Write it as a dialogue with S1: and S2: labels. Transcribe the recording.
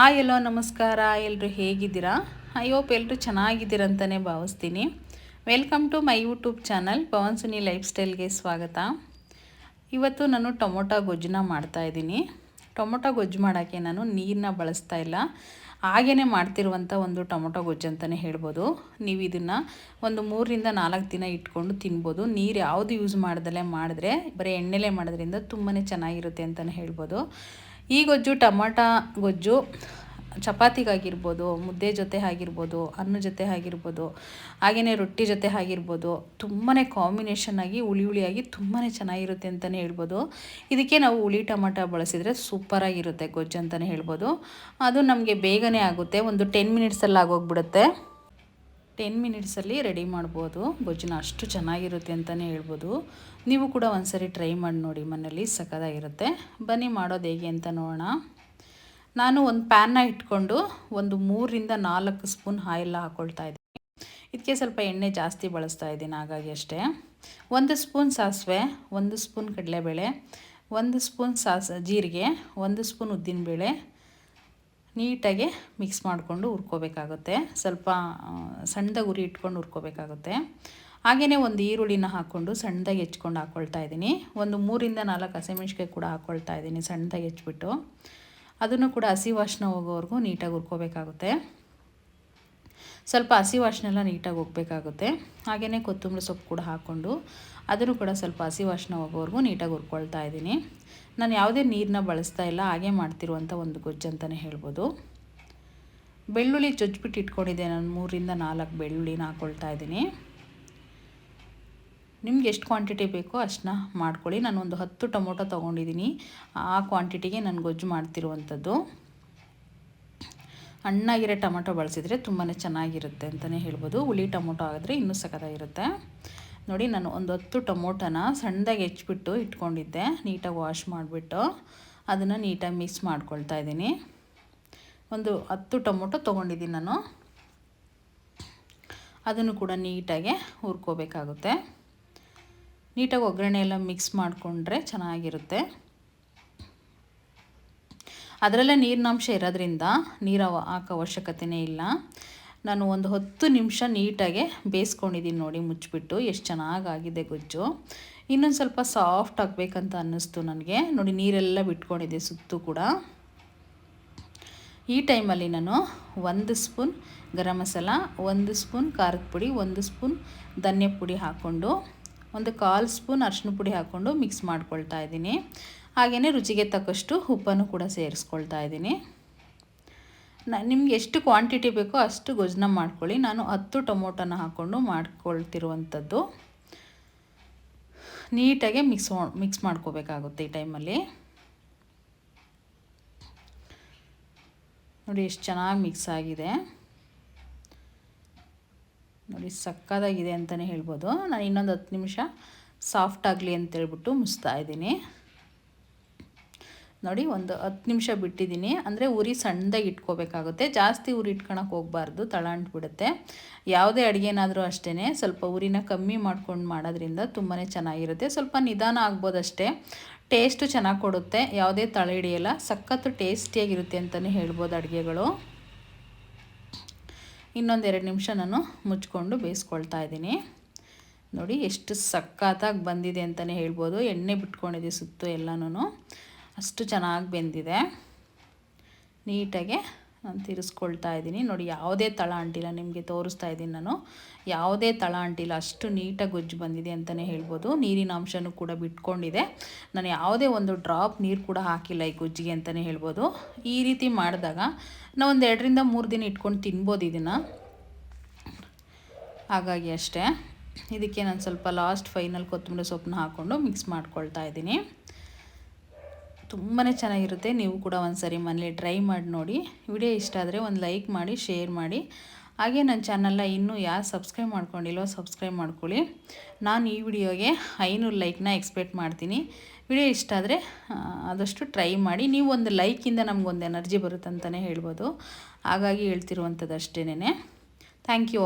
S1: ಆ, ಎಲ್ಲೋ ನಮಸ್ಕಾರ ಎಲ್ಲರೂ ಹೇಗಿದ್ದೀರಾ? ಐ ಹೋಪ್ ಎಲ್ಲರೂ ಚೆನ್ನಾಗಿದ್ದೀರಂತಲೇ ಭಾವಿಸ್ತೀನಿ. Welcome to my YouTube channel Pavan Suni life ಸ್ಟೈಲ್ಗೆ ಸ್ವಾಗತ. ಇವತ್ತು ನಾನು ಟೊಮೊಟೊ ಗೊಜ್ಜನ್ನ ಮಾಡ್ತಾಯಿದ್ದೀನಿ ಟೊಮೊಟೊ ಗೊಜ್ಜು ಮಾಡೋಕ್ಕೆ ನಾನು ನೀರನ್ನ ಬಳಸ್ತಾ ಇಲ್ಲ. ಹಾಗೇ ಮಾಡ್ತಿರುವಂಥ ಒಂದು ಟೊಮೊಟೊ ಗೊಜ್ಜು ಅಂತಲೇ ಹೇಳ್ಬೋದು. ನೀವು ಇದನ್ನು ಒಂದು ಮೂರರಿಂದ ನಾಲ್ಕು ದಿನ ಇಟ್ಕೊಂಡು ತಿನ್ಬೋದು. ನೀರು ಯಾವುದು ಯೂಸ್ ಮಾಡ್ದಲೇ ಮಾಡಿದ್ರೆ ಬರೀ ಎಣ್ಣೆಲೇ ಮಾಡೋದ್ರಿಂದ ತುಂಬಾ ಚೆನ್ನಾಗಿರುತ್ತೆ ಅಂತಲೇ ಹೇಳ್ಬೋದು. ಈ ಗೊಜ್ಜು, ಟೊಮಾಟ ಗೊಜ್ಜು ಚಪಾತಿಗಾಗಿರ್ಬೋದು, ಮುದ್ದೆ ಜೊತೆ ಆಗಿರ್ಬೋದು, ಅನ್ನ ಜೊತೆ ಆಗಿರ್ಬೋದು ಹಾಗೆಯೇ ರೊಟ್ಟಿ ಜೊತೆ ಆಗಿರ್ಬೋದು ತುಂಬಾ ಕಾಂಬಿನೇಷನ್ ಆಗಿ, ಹುಳಿ ಹುಳಿಯಾಗಿ ತುಂಬಾ ಚೆನ್ನಾಗಿರುತ್ತೆ ಅಂತಲೇ ಹೇಳ್ಬೋದು. ಇದಕ್ಕೆ ನಾವು ಹುಳಿ ಟೊಮಾಟೊ ಬಳಸಿದರೆ ಸೂಪರಾಗಿರುತ್ತೆ ಗೊಜ್ಜು ಅಂತಲೇ ಹೇಳ್ಬೋದು. ಅದು ನಮಗೆ ಬೇಗನೆ ಆಗುತ್ತೆ, ಒಂದು ಟೆನ್ ಮಿನಿಟ್ಸಲ್ಲಿ ಆಗೋಗ್ಬಿಡುತ್ತೆ. ಟೆನ್ ಮಿನಿಟ್ಸಲ್ಲಿ ರೆಡಿ ಮಾಡ್ಬೋದು. ಗೊಜ್ಜನ್ನ ಅಷ್ಟು ಚೆನ್ನಾಗಿರುತ್ತೆ ಅಂತಲೇ ಹೇಳ್ಬೋದು. ನೀವು ಕೂಡ ಒಂದ್ಸರಿ ಟ್ರೈ ಮಾಡಿ ನೋಡಿ ಮನೇಲಿ ಸಖದಾಗಿರುತ್ತೆ ಬನ್ನಿ, ಮಾಡೋದು ಹೇಗೆ ಅಂತ ನೋಡೋಣ. ನಾನು ಒಂದು ಪ್ಯಾನ್ನ ಇಟ್ಕೊಂಡು ಒಂದು ಮೂರರಿಂದ ನಾಲ್ಕು ಸ್ಪೂನ್ ಆಯಿಲ್ ಹಾಕ್ಕೊಳ್ತಾ ಇದ್ದೀನಿ. ಇದಕ್ಕೆ ಸ್ವಲ್ಪ ಎಣ್ಣೆ ಜಾಸ್ತಿ ಬಳಸ್ತಾ ಇದ್ದೀನಿ ಹಾಗಾಗಿ ಅಷ್ಟೇ. ಒಂದು ಸ್ಪೂನ್ ಸಾಸಿವೆ, ಒಂದು ಸ್ಪೂನ್ ಕಡಲೆಬೇಳೆ, ಒಂದು ಸ್ಪೂನ್ ಸಾಸ್, ಜೀರಿಗೆ, ಒಂದು ಸ್ಪೂನ್ ಉದ್ದಿನಬೇಳೆ ನೀಟಾಗಿ ಮಿಕ್ಸ್ ಮಾಡಿಕೊಂಡು ಹುರ್ಕೋಬೇಕಾಗುತ್ತೆ. ಸ್ವಲ್ಪ ಸಣ್ಣದಾಗಿ ಉರಿ ಇಟ್ಕೊಂಡು ಹುರ್ಕೋಬೇಕಾಗುತ್ತೆ. ಹಾಗೆಯೇ ಒಂದು ಈರುಳ್ಳಿನ ಹಾಕ್ಕೊಂಡು ಸಣ್ಣದಾಗಿ ಹೆಚ್ಕೊಂಡು ಹಾಕ್ಕೊಳ್ತಾ ಇದ್ದೀನಿ. ಒಂದು ಮೂರಿಂದ ನಾಲ್ಕು ಹಸಿಮೆಣ್ಸಿಕಾಯಿ ಕೂಡ ಹಾಕ್ಕೊಳ್ತಾ ಇದ್ದೀನಿ ಸಣ್ಣದಾಗಿ ಹೆಚ್ಬಿಟ್ಟು. ಅದನ್ನು ಕೂಡ ಹಸಿ ವಾಸನ ಹೋಗೋವರೆಗೂ ನೀಟಾಗಿ ಹುರ್ಕೋಬೇಕಾಗುತ್ತೆ. ಸ್ವಲ್ಪ ಹಸಿ ವಾಸನೆಲ್ಲ ನೀಟಾಗಿ ಹೋಗ್ಬೇಕಾಗುತ್ತೆ ಹಾಗೆಯೇ ಕೊತ್ತಂಬರಿ ಸೊಪ್ಪು ಕೂಡ ಹಾಕ್ಕೊಂಡು ಅದನ್ನು ಕೂಡ ಸ್ವಲ್ಪ ಹಸಿ ವಾಸನೆ ಹೋಗೋವರೆಗೂ ನೀಟಾಗಿ ಹುರ್ಕೊಳ್ತಾ ಇದ್ದೀನಿ. ನಾನು ಯಾವುದೇ ನೀರನ್ನ ಬಳಸ್ತಾ ಇಲ್ಲ, ಹಾಗೆ ಮಾಡ್ತಿರುವಂಥ ಒಂದು ಗೊಜ್ಜು ಅಂತಲೇ ಹೇಳ್ಬೋದು. ಬೆಳ್ಳುಳ್ಳಿ ಜೊಜ್ಬಿಟ್ಟು ಇಟ್ಕೊಂಡಿದ್ದೆ ನಾನು, ಮೂರಿಂದ ನಾಲ್ಕು ಬೆಳ್ಳುಳ್ಳಿನ ಹಾಕ್ಕೊಳ್ತಾ ಇದ್ದೀನಿ. ನಿಮ್ಗೆ ಎಷ್ಟು ಕ್ವಾಂಟಿಟಿ ಬೇಕೋ ಅಷ್ಟನ್ನ ಮಾಡ್ಕೊಳ್ಳಿ. ನಾನು ಒಂದು ಹತ್ತು ಟೊಮೊಟೊ ತೊಗೊಂಡಿದ್ದೀನಿ. ಆ ಕ್ವಾಂಟಿಟಿಗೆ ನಾನು ಗೊಜ್ಜು ಮಾಡ್ತಿರುವಂಥದ್ದು. ಹಣ್ಣಾಗಿರೋ ಟೊಮೊಟೊ ಬಳಸಿದರೆ ತುಂಬಾ ಚೆನ್ನಾಗಿರುತ್ತೆ ಅಂತಲೇ ಹೇಳ್ಬೋದು. ಹುಳಿ ಟೊಮೊಟೊ ಆಗಿದ್ರೆ ಇನ್ನೂ ಸಖತ್ತಾಗಿರುತ್ತೆ ನೋಡಿ, ನಾನು ಒಂದು ಹತ್ತು ಟೊಮೊಟೊನ ಸಣ್ಣದಾಗಿ ಹೆಚ್ಚಿಬಿಟ್ಟು ಇಟ್ಕೊಂಡಿದ್ದೆ. ನೀಟಾಗಿ ವಾಶ್ ಮಾಡಿಬಿಟ್ಟು ಅದನ್ನು ನೀಟಾಗಿ ಮಿಕ್ಸ್ ಮಾಡ್ಕೊಳ್ತಾ ಇದ್ದೀನಿ. ಒಂದು ಹತ್ತು ಟೊಮೊಟೊ ತೊಗೊಂಡಿದ್ದೀನಿ ನಾನು. ಅದನ್ನು ಕೂಡ ನೀಟಾಗಿ ಹುರ್ಕೋಬೇಕಾಗುತ್ತೆ. ನೀಟಾಗಿ ಒಗ್ಗರಣೆ ಎಲ್ಲ ಮಿಕ್ಸ್ ಮಾಡಿಕೊಂಡ್ರೆ ಚೆನ್ನಾಗಿರುತ್ತೆ. ಅದರಲ್ಲೇ ನೀರಿನಾಂಶ ಇರೋದ್ರಿಂದ ನೀರು ಹಾಕೋ ಅವಶ್ಯಕತೆಯೇ ಇಲ್ಲ. ನಾನು ಒಂದು ಹತ್ತು ನಿಮಿಷ ನೀಟಾಗೆ ಬೇಯಿಸ್ಕೊಂಡಿದ್ದೀನಿ ನೋಡಿ ಮುಚ್ಚಿಬಿಟ್ಟು ಎಷ್ಟು ಚೆನ್ನಾಗಾಗಿದೆ ಗೊಜ್ಜು. ಇನ್ನೊಂದು ಸ್ವಲ್ಪ ಸಾಫ್ಟ್ ಆಗಬೇಕಂತ ಅನ್ನಿಸ್ತು ನನಗೆ. ನೋಡಿ, ನೀರೆಲ್ಲ ಬಿಟ್ಕೊಂಡಿದ್ದೆ ಸುತ್ತು ಕೂಡ. ಈ ಟೈಮಲ್ಲಿ ನಾನು ಒಂದು ಸ್ಪೂನ್ ಗರಂ ಮಸಾಲ, ಒಂದು ಸ್ಪೂನ್ ಖಾರದ ಪುಡಿ, ಒಂದು ಸ್ಪೂನ್ ಧನ್ಯ ಪುಡಿ ಹಾಕ್ಕೊಂಡು, ಒಂದು ಕಾಲು ಸ್ಪೂನ್ ಅರಿಶಿನ ಪುಡಿ ಹಾಕ್ಕೊಂಡು ಮಿಕ್ಸ್ ಮಾಡ್ಕೊಳ್ತಾ ಇದ್ದೀನಿ. ಹಾಗೆಯೇ ರುಚಿಗೆ ತಕ್ಕಷ್ಟು ಉಪ್ಪನ್ನು ಕೂಡ ಸೇರಿಸ್ಕೊಳ್ತಾ ಇದ್ದೀನಿ. ನಿಮ್ಗೆ ಎಷ್ಟು ಕ್ವಾಂಟಿಟಿ ಬೇಕೋ ಅಷ್ಟು ಗೊಜ್ಜನ್ನ ಮಾಡ್ಕೊಳ್ಳಿ. ನಾನು ಹತ್ತು ಟೊಮೊಟೊನ ಹಾಕ್ಕೊಂಡು ಮಾಡ್ಕೊಳ್ತಿರುವಂಥದ್ದು. ನೀಟಾಗಿ ಮಿಕ್ಸ್ ಮಿಕ್ಸ್ ಮಾಡ್ಕೋಬೇಕಾಗುತ್ತೆ ಈ ಟೈಮಲ್ಲಿ. ನೋಡಿ ಎಷ್ಟು ಚೆನ್ನಾಗಿ ಮಿಕ್ಸ್ ಆಗಿದೆ. ನೋಡಿ ಸಕ್ಕದಾಗಿದೆ ಅಂತಲೇ ಹೇಳ್ಬೋದು. ನಾನು ಇನ್ನೊಂದು ಹತ್ತು ನಿಮಿಷ ಸಾಫ್ಟ್ ಆಗಲಿ ಅಂತೇಳ್ಬಿಟ್ಟು ಮುಚ್ತಾ ಇದ್ದೀನಿ. ನೋಡಿ, ಒಂದು ಹತ್ತು ನಿಮಿಷ ಬಿಟ್ಟಿದ್ದೀನಿ. ಅಂದರೆ ಉರಿ ಸಣ್ಣದಾಗಿ ಇಟ್ಕೋಬೇಕಾಗುತ್ತೆ. ಜಾಸ್ತಿ ಉರಿ ಇಟ್ಕೊಳಕ್ಕೆ ಹೋಗಬಾರ್ದು ತಳ ಅಂಟ್ಬಿಡುತ್ತೆ ಯಾವುದೇ ಅಡುಗೆನಾದರೂ ಅಷ್ಟೇ ಸ್ವಲ್ಪ ಉರಿನ ಕಮ್ಮಿ ಮಾಡ್ಕೊಂಡು ಮಾಡೋದ್ರಿಂದ ತುಂಬಾ ಚೆನ್ನಾಗಿರುತ್ತೆ. ಸ್ವಲ್ಪ ನಿಧಾನ ಆಗ್ಬೋದಷ್ಟೇ. ಟೇಸ್ಟು ಚೆನ್ನಾಗಿ ಕೊಡುತ್ತೆ. ಯಾವುದೇ ತಳ ಹಿಡಿಯಲ್ಲ, ಸಖತ್ತು ಟೇಸ್ಟಿಯಾಗಿರುತ್ತೆ ಅಂತಲೇ ಹೇಳ್ಬೋದು ಅಡುಗೆಗಳು. ಇನ್ನೊಂದೆರಡು ನಿಮಿಷ ನಾನು ಮುಚ್ಕೊಂಡು ಬೇಯಿಸ್ಕೊಳ್ತಾ ಇದ್ದೀನಿ. ನೋಡಿ, ಎಷ್ಟು ಸಕ್ಕತ್ತಾಗಿ ಬಂದಿದೆ ಅಂತಲೇ ಹೇಳ್ಬೋದು. ಎಣ್ಣೆ ಬಿಟ್ಕೊಂಡಿದೆ ಸುತ್ತು ಎಲ್ಲನೂ ಅಷ್ಟು ಚೆನ್ನಾಗಿ ಬೆಂದಿದೆ. ನೀಟಾಗೆ ನಾನು ತಿರ್ಸ್ಕೊಳ್ತಾ ಇದ್ದೀನಿ. ನೋಡಿ, ಯಾವುದೇ ತಳ ಅಂಟಿಲ್ಲ, ನಿಮಗೆ ತೋರಿಸ್ತಾ ಇದ್ದೀನಿ ನಾನು. ಯಾವುದೇ ತಳ ಅಂಟಿಲ್ಲ, ಅಷ್ಟು ನೀಟಾಗಿ ಗೊಜ್ಜು ಬಂದಿದೆ ಅಂತಲೇ ಹೇಳ್ಬೋದು. ನೀರಿನ ಅಂಶನೂ ಕೂಡ ಬಿಟ್ಕೊಂಡಿದೆ. ನಾನು ಯಾವುದೇ ಒಂದು ಡ್ರಾಪ್ ನೀರು ಕೂಡ ಹಾಕಿಲ್ಲ ಈ ಗೊಜ್ಜಿಗೆ ಅಂತಲೇ ಹೇಳ್ಬೋದು. ಈ ರೀತಿ ಮಾಡಿದಾಗ ನಾವು ಒಂದು ಎರಡರಿಂದ ಮೂರು ದಿನ ಇಟ್ಕೊಂಡು ತಿನ್ಬೋದು ಇದನ್ನು. ಹಾಗಾಗಿ ಅಷ್ಟೇ. ಇದಕ್ಕೆ ನಾನು ಸ್ವಲ್ಪ ಲಾಸ್ಟ್ ಫೈನಲ್ ಕೊತ್ತಂಬರಿ ಸೊಪ್ಪನ್ನ ಹಾಕ್ಕೊಂಡು ಮಿಕ್ಸ್ ಮಾಡ್ಕೊಳ್ತಾ ಇದ್ದೀನಿ. ತುಂಬಾ ಚೆನ್ನಾಗಿರುತ್ತೆ. ನೀವು ಕೂಡ ಒಂದು ಸರಿ ಮನೇಲಿ ಟ್ರೈ ಮಾಡಿ ನೋಡಿ. ವಿಡಿಯೋ ಇಷ್ಟ ಆದರೆ ಒಂದು ಲೈಕ್ ಮಾಡಿ, ಶೇರ್ ಮಾಡಿ. ಹಾಗೆ ನನ್ನ ಚಾನಲ್ನ ಇನ್ನೂ ಯಾರು ಸಬ್ಸ್ಕ್ರೈಬ್ ಮಾಡ್ಕೊಂಡಿಲ್ವೋ ಸಬ್ಸ್ಕ್ರೈಬ್ ಮಾಡ್ಕೊಳ್ಳಿ. ನಾನು ಈ ವಿಡಿಯೋಗೆ ಐನೂರು ಲೈಕ್ನ ಎಕ್ಸ್ಪೆಕ್ಟ್ ಮಾಡ್ತೀನಿ. ವಿಡಿಯೋ ಇಷ್ಟ ಆದರೆ ಆದಷ್ಟು ಟ್ರೈ ಮಾಡಿ. ನೀವು ಒಂದು ಲೈಕಿಂದ ನಮಗೊಂದು ಎನರ್ಜಿ ಬರುತ್ತೆ ಅಂತಲೇ ಹೇಳ್ಬೋದು. ಹಾಗಾಗಿ ಹೇಳ್ತಿರುವಂಥದ್ದು ಅಷ್ಟೇ ಥ್ಯಾಂಕ್ ಯು